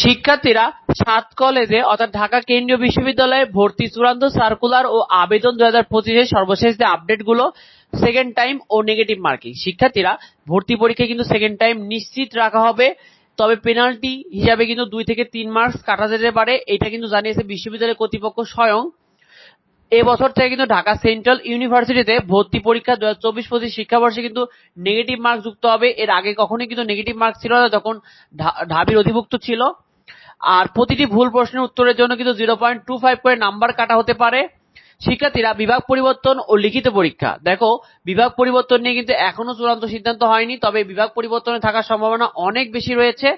শিক্ষার্থীরা সাত কলেজে, অর্থাৎ ঢাকা কেন্দ্রীয় বিশ্ববিদ্যালয়ে ভর্তি চূড়ান্ত সার্কুলার ও আবেদন দুই হাজার পঁচিশের সর্বশেষ যে আপডেটগুলো সেকেন্ড টাইম ও নেগেটিভ মার্কিং শিক্ষার্থীরা ভর্তি পরীক্ষায় কিন্তু সেকেন্ড টাইম নিশ্চিত রাখা হবে, তবে পেনাল্টি হিসাবে কিন্তু দুই থেকে তিন মার্কস কাটা যেতে পারে, এটা কিন্তু জানিয়েছে বিশ্ববিদ্যালয় কর্তৃপক্ষ স্বয়ং। এবছর থেকে কিন্তু ঢাকা সেন্ট্রাল ইউনিভার্সিটিতে ভর্তি পরীক্ষা দু হাজার চব্বিশ পঁচিশ শিক্ষাবর্ষে কিন্তু নেগেটিভ মার্ক যুক্ত হবে। এর আগে কখনোই কিন্তু নেগেটিভ মার্ক ছিল না যখন ঢাবির অধিভুক্ত ছিল। আর প্রতিটি ভুল প্রশ্নের উত্তরের জন্য কিন্তু জিরো পয়েন্ট টু ফাইভ করে নাম্বার কাটা হতে পারে। শিক্ষার্থীরা বিভাগ পরিবর্তন ও লিখিত পরীক্ষা। দেখো, বিভাগ পরিবর্তন নিয়ে কিন্তু এখনও চূড়ান্ত সিদ্ধান্ত হয়নি, তবে বিভাগ পরিবর্তনে থাকার সম্ভাবনা অনেক বেশি রয়েছে।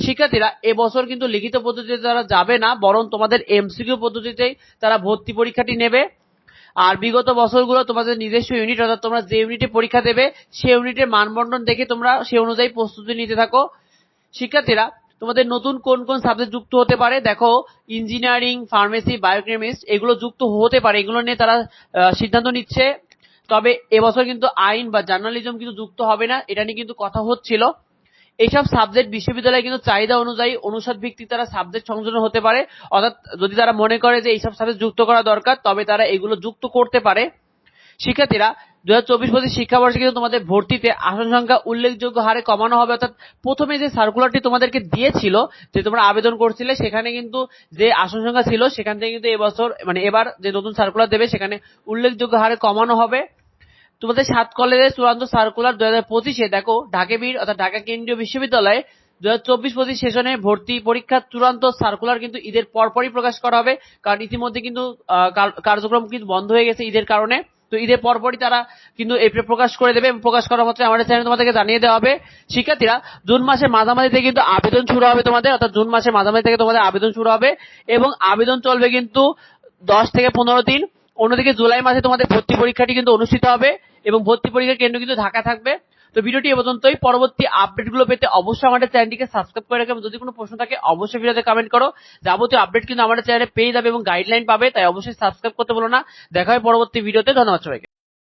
শিক্ষার্থীরা এবছর কিন্তু লিখিত পদ্ধতিতে তারা যাবে না, বরং তোমাদের এমসিকিউ পদ্ধতিতেই তারা ভর্তি পরীক্ষাটি নেবে। আর বিগত বছরগুলো তোমাদের নিজস্ব ইউনিট অর্থাৎ তোমরা যে ইউনিটে পরীক্ষা দেবে সেই ইউনিটের মানবন্টন দেখে তোমরা সে অনুযায়ী প্রস্তুতি নিতে থাকো। শিক্ষার্থীরা, তোমাদের নতুন কোন কোন সাবজেক্ট যুক্ত হতে পারে, দেখো ইঞ্জিনিয়ারিং ফার্মেসি বায়োকেমিস্ট এগুলো যুক্ত হতে পারে, এগুলো নিয়ে তারা সিদ্ধান্ত নিচ্ছে। তবে এবছর কিন্তু আইন বা জার্নালিজম কিন্তু যুক্ত হবে না, এটা নিয়ে কিন্তু কথা হচ্ছিল। এইসব সাবজেক্ট বিশ্ববিদ্যালয়ে কিন্তু চাহিদা অনুযায়ী অনুষদ ভিত্তিক তারা সাবজেক্ট সংযোজন হতে পারে। অর্থাৎ যদি তারা মনে করে যে এইসব সাবজেক্ট যুক্ত করা দরকার, তবে তারা এগুলো যুক্ত করতে পারে। শিক্ষার্থীরা দু হাজার চব্বিশ পঁচিশ শিক্ষাবর্ষে কিন্তু তোমাদের ভর্তিতে আসন সংখ্যা উল্লেখযোগ্য হারে কমানো হবে। অর্থাৎ প্রথমে যে সার্কুলারটি তোমাদেরকে দিয়েছিল, যে তোমরা আবেদন করছিলে, সেখানে কিন্তু যে আসন সংখ্যা ছিল, সেখান থেকে কিন্তু এবছর মানে এবার যে নতুন সার্কুলার দেবে, সেখানে উল্লেখযোগ্য হারে কমানো হবে। তোমাদের সাত কলেজের চূড়ান্ত সার্কুলার দু হাজার পঁচিশে, দেখো ঢাকেবীর অর্থাৎ ঢাকা কেন্দ্রীয় বিশ্ববিদ্যালয়ে দু হাজার চব্বিশ পঁচিশ সেশনে ভর্তি পরীক্ষার চূড়ান্ত সার্কুলার কিন্তু ঈদের পরপরই প্রকাশ করা হবে। কারণ ইতিমধ্যে কিন্তু কার্যক্রম কিন্তু বন্ধ হয়ে গেছে ঈদের কারণে। তো ঈদের পরপরই তারা কিন্তু এই প্রকাশ করে দেবে প্রকাশ করার মাত্র আমাদের চ্যানেল তোমাদেরকে জানিয়ে দেওয়া হবে। শিক্ষার্থীরা, জুন মাসের মাঝামাঝি থেকে কিন্তু আবেদন শুরু হবে তোমাদের, অর্থাৎ জুন মাসের মাঝামাঝি থেকে তোমাদের আবেদন শুরু হবে এবং আবেদন চলবে কিন্তু দশ থেকে পনেরো দিন। অন্যদিকে জুলাই মাসে তোমাদের ভর্তি পরীক্ষাটি কিন্তু অনুষ্ঠিত হবে। এবং ভর্তি পরীক্ষার কেন্দ্র কিন্তু ঢাকা থাকবে। তো ভিডিওটি এ পর্যন্তই। পরবর্তী আপডেটগুলো পেতে অবশ্যই আমাদের চ্যানেলটিকে সাবস্ক্রাইব করে রাখবে যদি কোনো প্রশ্ন থাকে, অবশ্যই ভিডিওতে কমেন্ট করো। যাবতীয় আপডেট কিন্তু আমাদের চ্যানেলে পেয়ে যাবে এবং গাইডলাইন পাবে, তাই অবশ্যই সাবস্ক্রাইব করতে বলো না। দেখা হয় পরবর্তী ভিডিওতে। ধন্যবাদ সবাইকে।